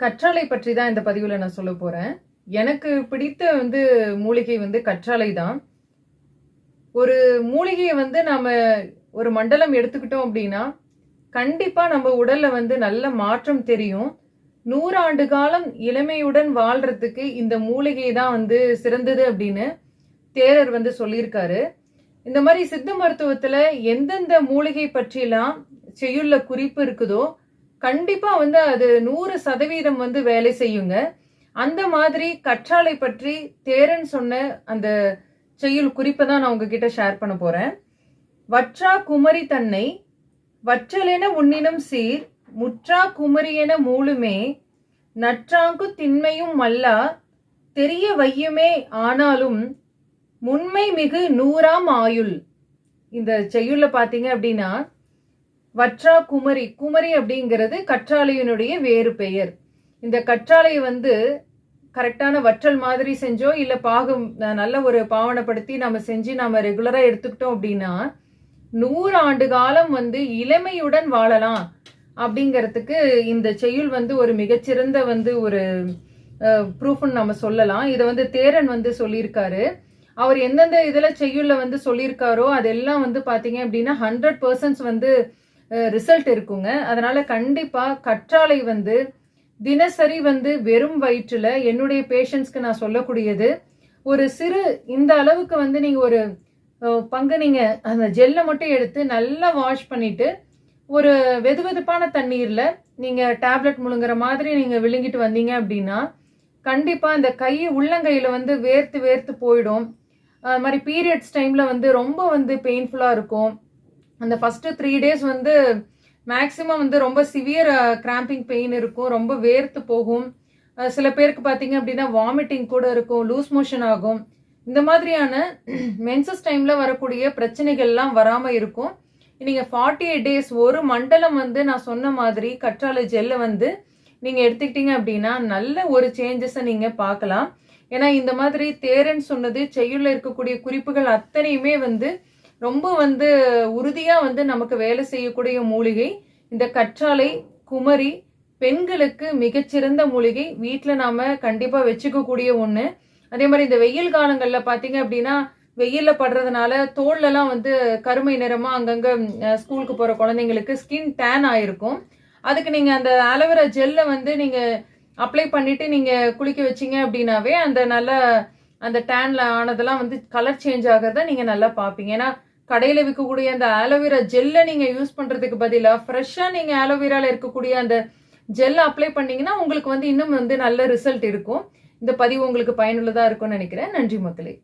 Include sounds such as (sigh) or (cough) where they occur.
கற்றாழை பற்றி தான் இந்த பதிவில் நான் சொல்ல போகிறேன் எனக்கு பிடித்த வந்து மூலிகை வந்து கற்றாழை தான். ஒரு மூலிகையை வந்து நாம் ஒரு மண்டலம் எடுத்துக்கிட்டோம் அப்படின்னா கண்டிப்பாக நம்ம உடலில் வந்து நல்ல மாற்றம் தெரியும். நூறாண்டு காலம் இளமையுடன் வாழ்கிறதுக்கு இந்த மூலிகை தான் வந்து சிறந்தது அப்படின்னு தேரர் வந்து சொல்லியிருக்காரு. இந்த மாதிரி சித்த மருத்துவத்தில் எந்தெந்த மூலிகை பற்றிலாம் செய்யுள்ள குறிப்பு இருக்குதோ கண்டிப்பா வந்து அது நூறு சதவீதம் வந்து வேலை செய்யுங்க. அந்த மாதிரி கற்றாழை பற்றி தேரன் சொன்ன அந்த செய்யுள் குறிப்பை தான் நான் உங்ககிட்ட ஷேர் பண்ண போறேன். வற்றா குமரி தன்னை வற்றலென உன்னினும் சீர் முற்றா குமரியென மூலுமே நற்றாங்கு திண்மையும் மல்லா தெரிய வையுமே ஆனாலும் முன்மை மிகு நூறாம் ஆயுள். இந்த செய்யுள்ள பார்த்தீங்க அப்படின்னா வற்றா குமரி. குமரி அப்படிங்கிறது கற்றாழையினுடைய வேறு பெயர். இந்த கற்றாழை வந்து கரெக்டான வற்றல் மாதிரி செஞ்சோ இல்லை பாகம் நல்ல ஒரு பாவனைப்படுத்தி நம்ம செஞ்சு நம்ம ரெகுலராக எடுத்துக்கிட்டோம் அப்படின்னா நூறு ஆண்டு காலம் வந்து இளமையுடன் வாழலாம் அப்படிங்கிறதுக்கு இந்த செய்யுள் வந்து ஒரு மிகச்சிறந்த வந்து ஒரு ப்ரூஃப்னு நம்ம சொல்லலாம். இதை வந்து தேரன் வந்து சொல்லியிருக்காரு. அவர் எந்தெந்த இதில் செய்யுள்ள வந்து சொல்லியிருக்காரோ அதெல்லாம் வந்து பார்த்தீங்க அப்படின்னா ஹண்ட்ரட் பர்சன்ட்ஸ் வந்து ரிசல்ட் இருக்குங்க. அதனால் கண்டிப்பாக கற்றாழை வந்து தினசரி வந்து வெறும் வயிற்றில் என்னுடைய பேஷண்ட்ஸ்க்கு நான் சொல்லக்கூடியது ஒரு சிறு இந்த அளவுக்கு வந்து நீங்கள் ஒரு பங்கு நீங்கள் அந்த ஜெல்லை மட்டும் எடுத்து நல்லா வாஷ் பண்ணிவிட்டு ஒரு வெது வெதுப்பான தண்ணீரில் நீங்கள் டேப்லெட் முழுங்குற மாதிரி நீங்கள் விழுங்கிட்டு வந்தீங்க அப்படின்னா கண்டிப்பாக இந்த கை உள்ளங்கையில் வந்து வேர்த்து வேர்த்து போயிடும். அது மாதிரி பீரியட்ஸ் டைமில் வந்து ரொம்ப வந்து பெயின்ஃபுல்லாக இருக்கும். அந்த ஃபஸ்ட்டு த்ரீ டேஸ் வந்து மேக்ஸிமம் வந்து ரொம்ப சிவியர் கிராம்பிங் பெயின் இருக்கும் ரொம்ப வேர்த்து போகும். சில பேருக்கு பார்த்தீங்க அப்படின்னா வாமிட்டிங் கூட இருக்கும் லூஸ் மோஷன் ஆகும். இந்த மாதிரியான (clears throat) மென்சஸ் டைமில் வரக்கூடிய பிரச்சனைகள்லாம் வராமல் இருக்கும். நீங்கள் ஃபார்ட்டி எயிட் டேஸ் ஒரு மண்டலம் வந்து நான் சொன்ன மாதிரி கற்றாழை ஜெல்லை வந்து நீங்கள் எடுத்துக்கிட்டீங்க அப்படின்னா நல்ல ஒரு சேஞ்சஸை நீங்கள் பார்க்கலாம். ஏன்னா இந்த மாதிரி தேரன் சொன்னது செய்யுள்ள இருக்கக்கூடிய குறிப்புகள் அத்தனையுமே வந்து ரொம்ப வந்து உறுதியாக வந்து நமக்கு வேலை செய்யக்கூடிய மூலிகை இந்த கற்றாழை குமரி பெண்களுக்கு மிகச்சிறந்த மூலிகை. வீட்டில் நாம் கண்டிப்பாக வச்சுக்கக்கூடிய ஒன்று அதே மாதிரி இந்த வெயில் காலங்களில் பார்த்தீங்க அப்படின்னா வெயிலில் படுறதுனால தோல்லலாம் வந்து கருமை நிறமாக அங்கங்கே ஸ்கூலுக்கு போகிற குழந்தைங்களுக்கு ஸ்கின் டேன் ஆகிருக்கும் அதுக்கு நீங்கள் அந்த அலோவேரா ஜெல்லை வந்து நீங்கள் அப்ளை பண்ணிவிட்டு நீங்கள் குளிக்க வச்சிங்க அப்படின்னாவே அந்த நல்ல அந்த டேனில் ஆனதெல்லாம் வந்து கலர் சேஞ்ச் ஆகிறத நீங்கள் நல்லா பார்ப்பீங்க ஏன்னா கடையில் விற்கக்கூடிய அந்த ஆலோவேரா ஜெல்லை நீங்கள் யூஸ் பண்ணுறதுக்கு பதிலாக ஃப்ரெஷ்ஷாக நீங்கள் ஆலோவேராவில் இருக்கக்கூடிய அந்த ஜெல் அப்ளை பண்ணீங்கன்னா உங்களுக்கு வந்து இன்னும் வந்து நல்ல ரிசல்ட் இருக்கும். இந்த பதிவு உங்களுக்கு பயனுள்ளதாக இருக்கும்னு நினைக்கிறேன். நன்றி மக்களே.